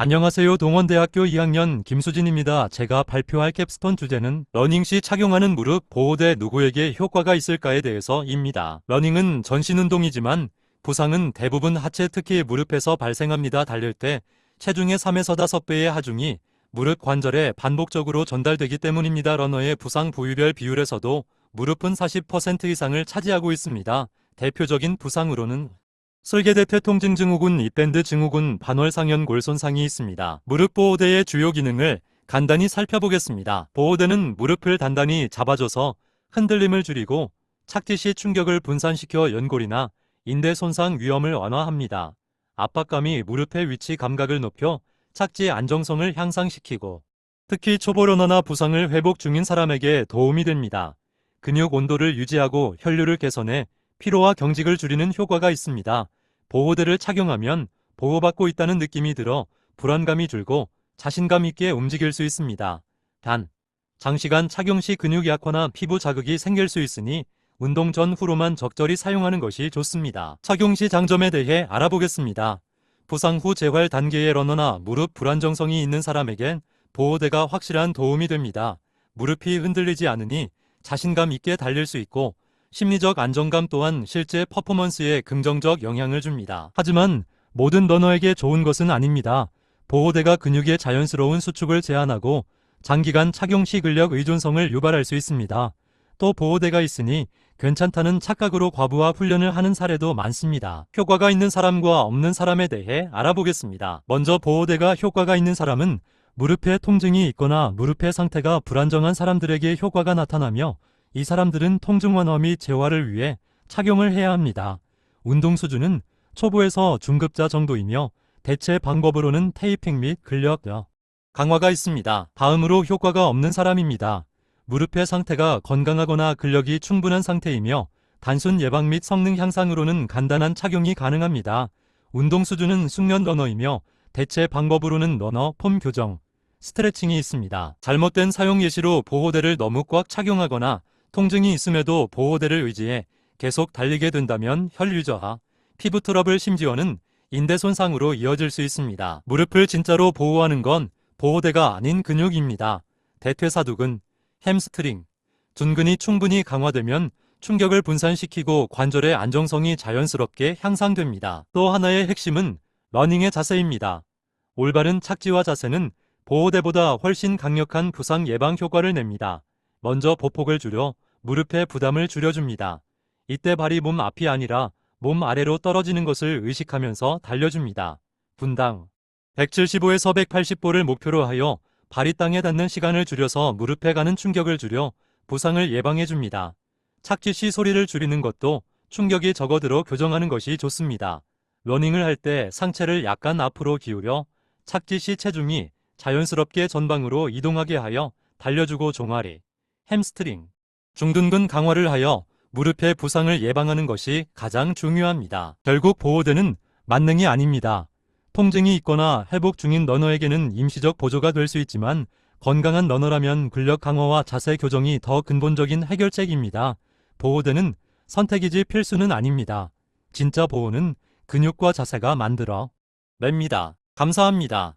안녕하세요. 동원대학교 2학년 김수진입니다. 제가 발표할 캡스톤 주제는 러닝 시 착용하는 무릎 보호대 누구에게 효과가 있을까에 대해서입니다. 러닝은 전신 운동이지만 부상은 대부분 하체 특히 무릎에서 발생합니다. 달릴 때 체중의 3에서 5배의 하중이 무릎 관절에 반복적으로 전달되기 때문입니다. 러너의 부상 부위별 비율에서도 무릎은 40% 이상을 차지하고 있습니다. 대표적인 부상으로는 설계대퇴 통증 증후군, 입밴드 증후군, 반월상현 골 손상이 있습니다. 무릎 보호대의 주요 기능을 간단히 살펴보겠습니다. 보호대는 무릎을 단단히 잡아줘서 흔들림을 줄이고 착지 시 충격을 분산시켜 연골이나 인대 손상 위험을 완화합니다. 압박감이 무릎의 위치 감각을 높여 착지 안정성을 향상시키고 특히 초보 러너나 부상을 회복 중인 사람에게 도움이 됩니다. 근육 온도를 유지하고 혈류를 개선해 피로와 경직을 줄이는 효과가 있습니다. 보호대를 착용하면 보호받고 있다는 느낌이 들어 불안감이 줄고 자신감 있게 움직일 수 있습니다. 단, 장시간 착용 시 근육 약화나 피부 자극이 생길 수 있으니 운동 전 후로만 적절히 사용하는 것이 좋습니다. 착용 시 장점에 대해 알아보겠습니다. 부상 후 재활 단계의 러너나 무릎 불안정성이 있는 사람에겐 보호대가 확실한 도움이 됩니다. 무릎이 흔들리지 않으니 자신감 있게 달릴 수 있고 심리적 안정감 또한 실제 퍼포먼스에 긍정적 영향을 줍니다. 하지만 모든 러너에게 좋은 것은 아닙니다. 보호대가 근육의 자연스러운 수축을 제한하고 장기간 착용 시 근력 의존성을 유발할 수 있습니다. 또 보호대가 있으니 괜찮다는 착각으로 과부하 훈련을 하는 사례도 많습니다. 효과가 있는 사람과 없는 사람에 대해 알아보겠습니다. 먼저 보호대가 효과가 있는 사람은 무릎에 통증이 있거나 무릎의 상태가 불안정한 사람들에게 효과가 나타나며 이 사람들은 통증 완화 및 재활을 위해 착용을 해야 합니다. 운동 수준은 초보에서 중급자 정도이며 대체 방법으로는 테이핑 및 근력 강화가 있습니다. 다음으로 효과가 없는 사람입니다. 무릎의 상태가 건강하거나 근력이 충분한 상태이며 단순 예방 및 성능 향상으로는 간단한 착용이 가능합니다. 운동 수준은 숙련 러너이며 대체 방법으로는 러너 폼 교정, 스트레칭이 있습니다. 잘못된 사용 예시로 보호대를 너무 꽉 착용하거나 통증이 있음에도 보호대를 의지해 계속 달리게 된다면 혈류 저하, 피부 트러블 심지어는 인대 손상으로 이어질 수 있습니다. 무릎을 진짜로 보호하는 건 보호대가 아닌 근육입니다. 대퇴사두근, 햄스트링, 둔근이 충분히 강화되면 충격을 분산시키고 관절의 안정성이 자연스럽게 향상됩니다. 또 하나의 핵심은 러닝의 자세입니다. 올바른 착지와 자세는 보호대보다 훨씬 강력한 부상 예방 효과를 냅니다. 먼저 보폭을 줄여 무릎의 부담을 줄여줍니다. 이때 발이 몸 앞이 아니라 몸 아래로 떨어지는 것을 의식하면서 달려줍니다. 분당 175에서 180보를 목표로 하여 발이 땅에 닿는 시간을 줄여서 무릎에 가는 충격을 줄여 부상을 예방해줍니다. 착지 시 소리를 줄이는 것도 충격이 적어들어 교정하는 것이 좋습니다. 러닝을 할 때 상체를 약간 앞으로 기울여 착지 시 체중이 자연스럽게 전방으로 이동하게 하여 달려주고 종아리, 햄스트링, 중둔근 강화를 하여 무릎의 부상을 예방하는 것이 가장 중요합니다. 결국 보호대는 만능이 아닙니다. 통증이 있거나 회복 중인 러너에게는 임시적 보조가 될 수 있지만 건강한 러너라면 근력 강화와 자세 교정이 더 근본적인 해결책입니다. 보호대는 선택이지 필수는 아닙니다. 진짜 보호는 근육과 자세가 만들어 냅니다. 감사합니다.